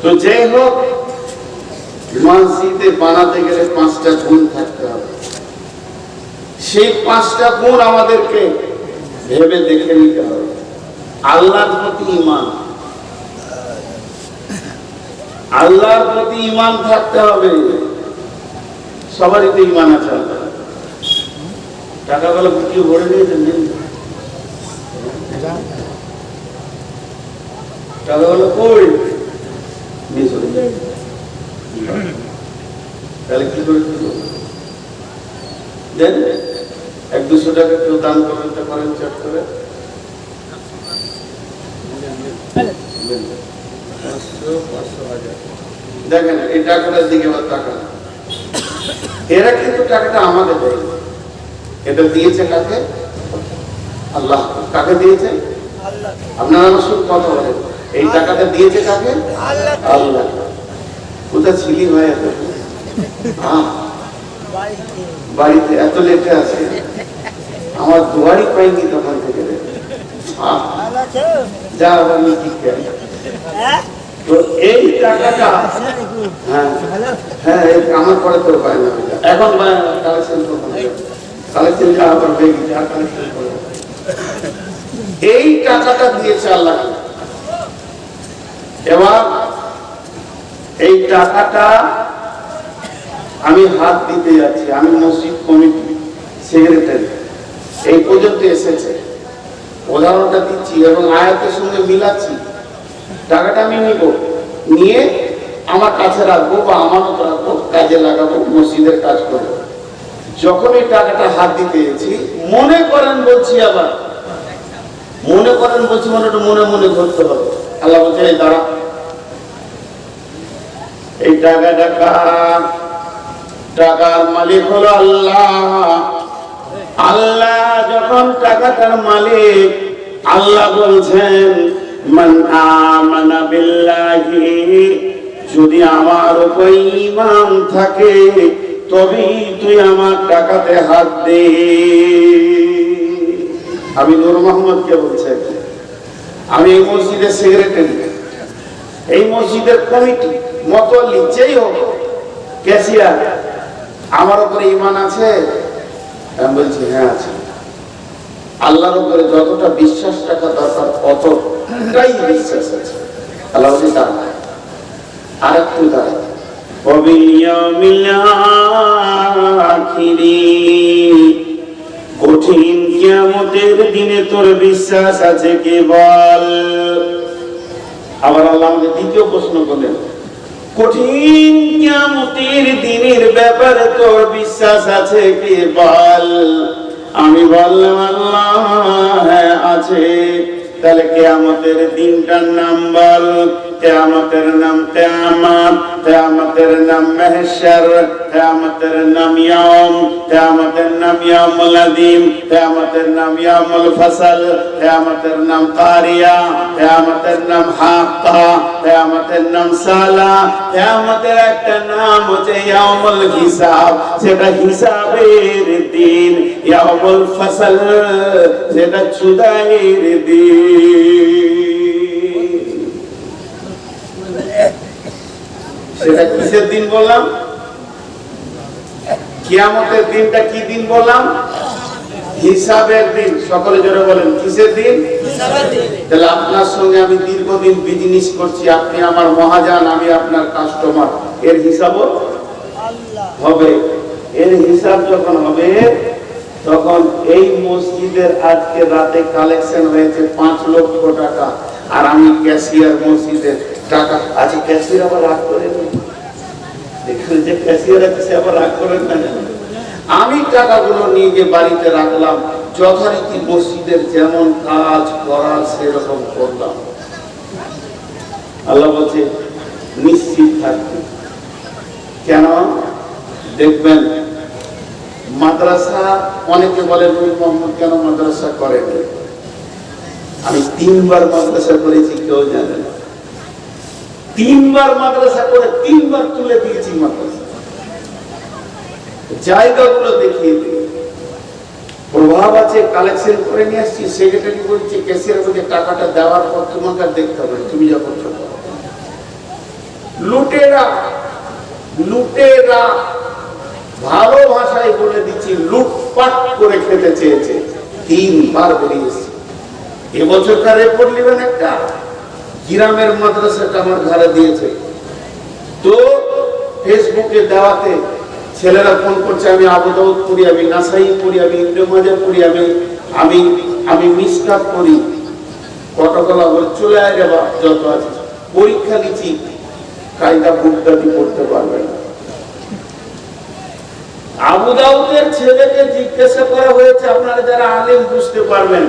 তো যাই হোক, মসজিদে বানাতে গেলে পাঁচটা গুণ থাকতে হবে। সেই পাঁচটা গুণ আমাদেরকে ভেবে দেখে নিতে হবে। আল্লাহর প্রতি ইমান আল্লাহর প্রতি ইমান থাকতে হবে। সবারই তো ইমান আছে টাকা টাকাগুলো বুঝি ভরে নিয়েছেন নিন। টাকাগুলো কই? নিয়ে চলে কি করে কি দেন এক দুশো টাকা কেউ দান করবেন তা করেন চট করে। দেখেন এই টাকাটার দিকে আবার টাকা এরা কিন্তু টাকাটা আমাকে দেয় এটা দিয়েছে কাকে? আল্লাহ। কাকে দিয়েছে? আপনারা আমার সঙ্গে কথা বলেন। এই টাকাটা দিয়েছে কাকে? আল্লাহ। কোথায় ছিলি ভাই এত? বাড়িতে এত লেখা আছে। আমার দুয়ারই পাইনি তখন থেকে। যা আমি কি তো এই টাকাটা হ্যাঁ। হ্যাঁ এই আমার পরে তোর পায় না। এখন কালেকশন কালেকশন আবার হয়ে গেছে আর কালেকশন এই টাকাটা দিয়েছে আল্লাহ। এবার এই টাকাটা আমি হাত দিতে যাচ্ছি, আমি মসজিদ কমিটি, সেক্রেটারি। এই পর্যন্ত এসেছে। উদাহরণটা দিচ্ছি এবং আয়াতের সঙ্গে মিলাচ্ছি। টাকাটা আমি নিব। নিয়ে আমার কাছে রাখব বা আমানত রাখব, কাজে লাগাবো, মসজিদের কাজ করব। যখন এই টাকাটা হাত দিতে গেছি মনে করেন বলছি আবার। মনে করেন বলছি মানে মনে মনে ধরতে হবে। আল্লাহ বলছে এই দাঁড়া এই টাকা টাকা টাকার মালিক হলো আল্লাহ। আল্লাহ যখন টাকাটার মালিক, আল্লাহ বলছেন, মান আমানা বিল্লাহি যদি আমার উপর ইমান থাকে, তবেই তুই আমার টাকাতে হাত দে। আমি নূর মোহাম্মদকে বলছি। আমি এই মসজিদের সেক্রেটারি এই মসজিদের কমিটি মতলি যেই হোক, ক্যাশিয়ার, আমার উপরে ইমান আছে? আমি বলছি হ্যাঁ আছে। আল্লাহর উপরে যতটা বিশ্বাস রাখা দরকার অতটাই বিশ্বাস আছে। আল্লাহ বলছি দাঁড়া আর একটু দাঁড়া কঠিন কিয়ামতের দিনে তোর বিশ্বাস আছে কি বল? আবার আল্লাহ আমাকে দ্বিতীয় প্রশ্ন করলেন, কঠিন কিয়ামতের দিনের ব্যাপারে তোর বিশ্বাস আছে কি বল? আমি বললাম, আল্লাহ হ্যাঁ আছে। তাহলে কেয়ামতের দিনটার নাম বল। কেয়ামতের নাম কেয়ামত, কেয়ামতের নাম মেহশর, কেয়ামতের নাম ইয়াম কেয়ামতের নাম ইয়ামুল আদিম কেয়ামতের নাম ইয়ামুল ফসল, কেয়ামতের নাম কারিয়া, কেয়ামতের নাম হাক্কা, কেয়ামতের নাম সালা, কেয়ামতের একটা নাম হচ্ছে ইয়ামুল হিসাব, সেটা হিসাবের দিন ইয়ামুল ফসল, সেটা চুদাইয়ের দিন সেটা কিসের দিন বললাম? কিয়ামতের দিনটা কি দিন বললাম? হিসাবের দিন। সকলে জোরে বলেন কিসের দিন? তাহলে আপনার সঙ্গে আমি দীর্ঘদিন বিজনেস করছি আপনি আমার মহাজান আমি আপনার কাস্টমার এর হিসাবও হবে। এর হিসাব যখন হবে তখন এই মসজিদের আজকে রাতে কালেকশন হয়েছে পাঁচ লক্ষ টাকা। আর আমি ক্যাশিয়ার মসজিদের টাকা। আচ্ছা ক্যাশিয়ার আবার রাগ করে আমি টাকাগুলো নিয়ে বাড়িতে রাখলাম, যথারীতি মসজিদের যেমন কাজ করার সেরকম করলাম। আল্লাহ বলছে, নিশ্চিত থাকবে। কেন? দেখবেন, মাদ্রাসা, অনেকে বলে, নবী মোহাম্মদ কেন মাদ্রাসা করেন আমি তিনবার মাদ্রাসা করেছি, কেউ জানে না। তিনবার মাদ্রাসা করে তিনবার তুলে দিয়েছি মাদ্রাসা। জায়গাগুলো দেখিয়ে দিই। প্রভাব আছে কালেকশন করে নিয়ে আসছি সেক্রেটারি বলছে ক্যাশিয়ার বলছে টাকাটা দেওয়ার পর তোমাকে দেখতে হবে তুমি যখন ছোট লুটেরা লুটেরা ভালো ভাষায় বলে দিচ্ছি, লুটপাট করে খেতে চেয়েছে। তিনবার বেরিয়েছে এবছরকার রেপোর্ট নেবেন একটা? গ্রামের মাদ্রাসাটা আমার ঘরে দিয়েছে। তো ফেসবুকে দেওয়াতে ছেলেরা ফোন করছে আমি আবু দাউদ পড়ি আমি নাসাই পড়ি আমি ইন্দ্র মাজা পড়ি আমি আমি আমি মিসকাত পড়ি। কটকলা বলে চলে আয় রে বাপ, যত আছে পরীক্ষা দিচ্ছি কায়দা বুকদাদি পড়তে পারবে না। আবু দাউদের ছেলেকে জিজ্ঞাসা করা হয়েছে আপনারা যারা আলেম বুঝতে পারবেন।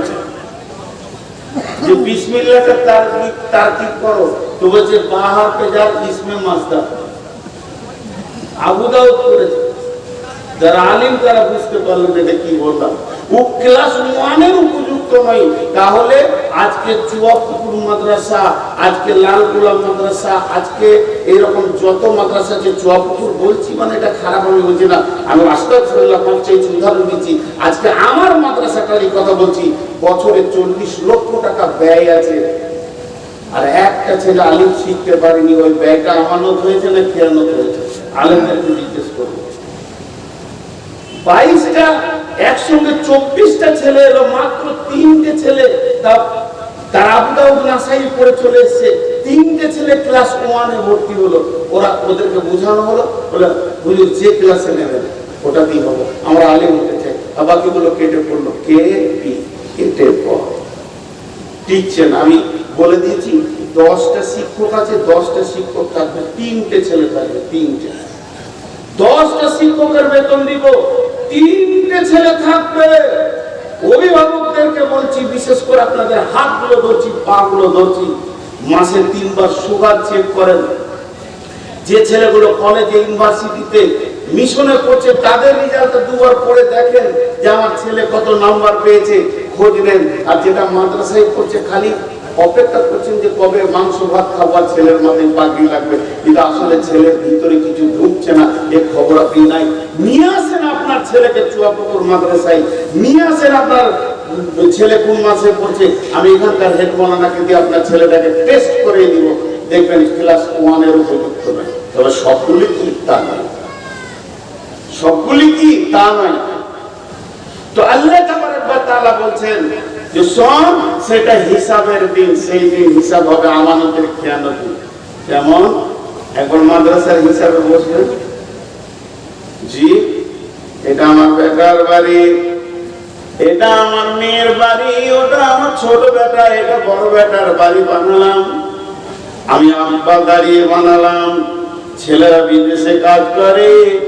যে বিসমিল্লাহটা তার কি তার কি করো? তো বলছে বাহার পে যার ইসমে মাসদা আবু দাউদ করেছে। যারা আলিম, তারা বুঝতে পারলেন এটা কি বললাম। ও ক্লাস ওয়ানের উপযুক্ত নয় তাহলে আজকে চুয়াপুকুর মাদ্রাসা, আজকে লালগোলা মাদ্রাসা, আজকে এরকম যত মাদ্রাসা আছে চুয়াপুকুর বলছি মানে এটা খারাপ আমি বলছি না। আমি আস্তাফিরুল্লাহ চাইছি, উদাহরণ দিচ্ছি। আজকে আমার মাদ্রাসাটারই কথা বলছি, বছরে চল্লিশ লক্ষ টাকা ব্যয় আছে। আর একটা ছেলে আলিম শিখতে পারেনি, ওই ব্যয়টা আমানত হয়েছে না খেয়ানত হয়েছে? আলেমদেরকে জিজ্ঞেস করব বাইশটা একসঙ্গে চব্বিশটা ছেলে এলো, মাত্র তিনটে ছেলে চলে এসছে। তিনটে ছেলে ক্লাস ওয়ানে ভর্তি হলো। ওরা ওদেরকে বোঝানো হলো যে ক্লাসে নেবেন হবে। আমরা চাই। বাকিগুলো কেটে পড়ল। কে? কেটে আমি বলে দিয়েছি, দশটা শিক্ষক আছে, দশটা শিক্ষক থাকবে, তিনটে ছেলে থাকবে, তিনটে। দশটা শিক্ষকের বেতন দিব, তিনটে ছেলে থাকবে। অভিভাবকদেরকে বলছি, বিশেষ করে আপনাদের হাতগুলো ধরছি পা গুলো ধরছি, মাসে তিনবার সুগার চেক করেন। যে ছেলেগুলো কলেজে ইউনিভার্সিটিতে মিশনে করছে তাদের রেজাল্ট দুবার পড়ে দেখেন যে আমার ছেলে কত নাম্বার পেয়েছে, খোঁজ নেন। আর যেটা মাদ্রাসায় করছে খালি অপেক্ষা করছেন যে কবে মাংস ভাত খাবার ছেলের মাথায় পাগড়ি লাগবে। কিন্তু আসলে ছেলের ভিতরে কিছু ঢুকছে না, এ খবর আপনি নাই। নিয়ে আসেন আপনার ছেলেকে চুয়াপুকুর মাদ্রাসায়। নিয়ে আসেন আপনার ছেলে কোন মাসে পড়ছে, আমি এখানকার হেড দিয়ে আপনার ছেলেটাকে টেস্ট করে দিব। দেখবেন ক্লাস ওয়ানের উপযুক্ত নয়। তবে সবগুলি কি? তা নয়। সবগুলি কি? তা নয়। তো আল্লাহ বলছেন যে সব সেটা হিসাবের দিন, সেই দিন হিসাব হবে আমানতের খেয়ানত যেমন, একবার মাদ্রাসার হিসাবে বসলেন। জি, এটা আমার বেকার বাড়ি। এটা আমার মেয়ের বাড়ি, ওটা আমার ছোট বেটা, এটা বড় বেটার বাড়ি বানালাম। আমি আব্বা দাঁড়িয়ে বানালাম। ছেলেরা বিদেশে কাজ করে।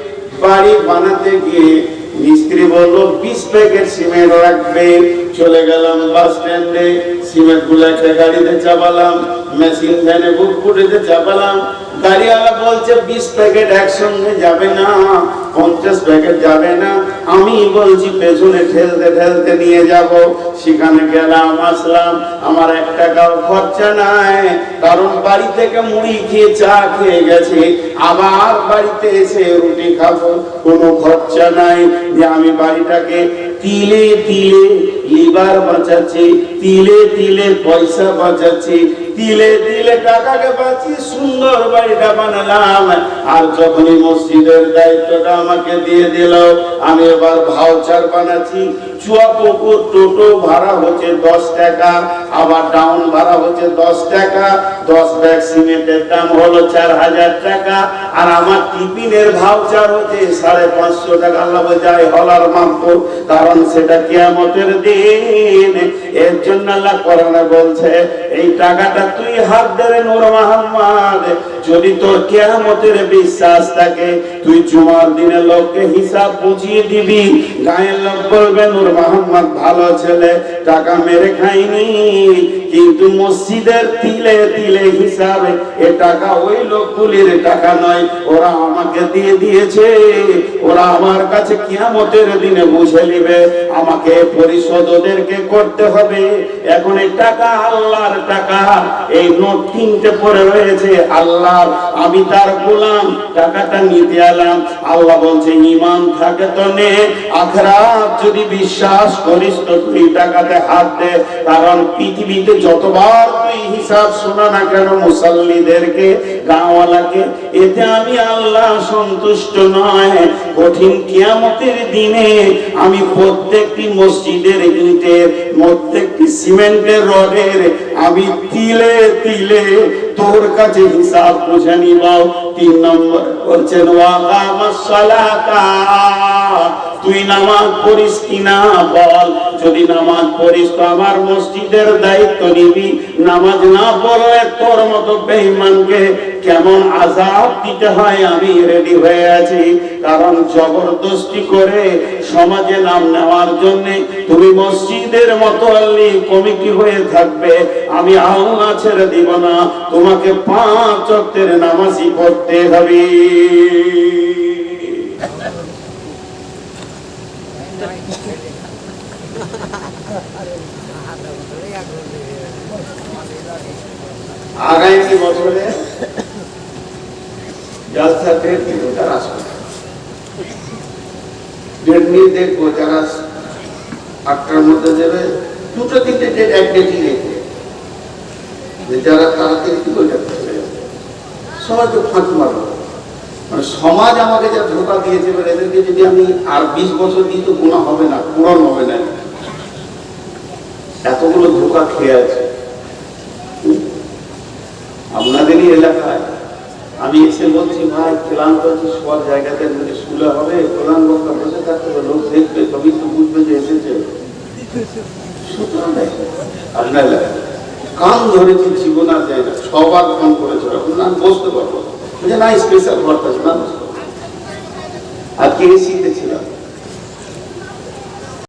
বাড়ি বানাতে গিয়ে মিস্ত্রি বলল, বিশ প্যাকেট সিমেন্ট রাখবে। চলে গেলাম বাস স্ট্যান্ডে, সিমেন্টগুলো একটা গাড়িতে চাপালাম, মেশিন ভ্যানে বুক ফুটেতে চাপালাম। গাড়িওয়ালা বলছে, বিশ প্যাকেট একসঙ্গে যাবে না, পঞ্চাশ প্যাকেট যাবে না। আমি বলছি, পেছনে ঠেলতে ঠেলতে নিয়ে যাব। সেখানে গেলাম, আসলাম। আমার এক টাকাও খরচা নাই, কারণ বাড়ি থেকে মুড়ি খেয়ে চা খেয়ে গেছে। আবার বাড়িতে এসে রুটি খাব, কোনো খরচা নাই। যে আমি বাড়িটাকে তিলে তিলে লিভার বাঁচাচ্ছি, তিলে তিলে পয়সা বাঁচাচ্ছি, তিলে তিলে টাকাকে বাঁচিয়ে সুন্দর বাড়িটা বানালাম। আর যখনই মসজিদের দায়িত্বটা আমাকে দিয়ে দিল, আমি এবার ভাউচার বানাচ্ছি। টোটো ভাড়া হচ্ছে দশ টাকা, আবার ডাউন ভাড়া হচ্ছে দশ টাকা, দশ ব্যাগ সিমেন্টের দাম হলো চার হাজার টাকা, আর আমার টিফিনের ভাউচার হচ্ছে সাড়ে পাঁচশো টাকা। যায় হলার কারণ সেটা কিয়ামতের দিন। এর জন্য আল্লাহ কোরআনে বলছে, এই টাকাটা তুই হাত ধরে নূর মোহাম্মদ, যদি তোর কেয়ামতের বিশ্বাস থাকে, তুই জুমার দিনে লোককে হিসাব বুঝিয়ে দিবি। গায়ের লোক বলবে, নূর মোহাম্মদ ভালো ছেলে টাকা মেরে খাইনি। কিন্তু মসজিদের তিলে তিলে হিসাবে এ টাকা ওই লোকগুলির টাকা নয়। ওরা আমাকে দিয়ে দিয়েছে। ওরা আমার কাছে কিয়ামতের দিনে বুঝে নিবে। আমাকে পরিশোধ ওদেরকে করতে হবে। এখন এই টাকা, আল্লাহর টাকা, এই নোট তিনটে পরে রয়েছে। আল্লাহর, আমি তার গোলাম। টাকাটা নিতে এলাম। আল্লাহ বলছে ইমান থাকে তো নে। আখরাত যদি বিশ্বাস করিস তো তুই টাকাতে হাত দে। কারণ পৃথিবীতে যতবার তুই হিসাব শোনা না কেন মুসল্লিদেরকে, গাঁওয়ালাকে, এতে আমি আল্লাহ সন্তুষ্ট নয়। কঠিন কিয়ামতের দিনে আমি প্রত্যেকটি মসজিদের ইটের, প্রত্যেকটি সিমেন্টের রডের আমি তিলে তিলে তোর কাছে হিসাব বুঝে নিবাও। তিন নম্বর বলছেন তুই নামাজ পড়িস কিনা বল। যদি নামাজ পড়িস তো আমার মসজিদের দায়িত্ব নিবি। নামাজ না পড়লে তোর মতো বেঈমানকে কেমন আজাব দিতে হয় আমি রেডি হয়ে আছি। কারণ জবরদস্তি করে সমাজে নাম নেওয়ার জন্য তুমি মসজিদের মতো আল্লি কমিটি হয়ে থাকবে। আমি আল্লাহ ছেড়ে দিব না, তোমাকে পাঁচ অক্টের নামাজি পড়তে হবে। আগামী বছরে জলসা ডেট আসবে দেখব যারা আটটার মধ্যে দেবে দুটো তিনটে ডেট এক ডেটই যে যারা তাড়াতাড়ি কি চলে যাবে ফাঁক মারবো মানে সমাজ আমাকে যা ধোকা দিয়েছে, এবার এদেরকে যদি আমি আর বিশ বছর দিই তো গুণা হবে না, পূরণ হবে না। এতগুলো ধোকা খেয়ে আছে। আপনাদেরই এলাকায় আমি এসে বলছি ভাই ক্লান্ত আছি সবার জায়গাতে যদি শুলে হবে, প্রধান বক্তা বসে থাকতে হবে, লোক দেখবে তবেই তো বুঝবে যে এসেছে। কান ধরেছি, জীবন আর যায় না সবার ফোন করেছে না, আমি বসতে পারব। না স্পেশাল ঘরটা না কে শিখেছিল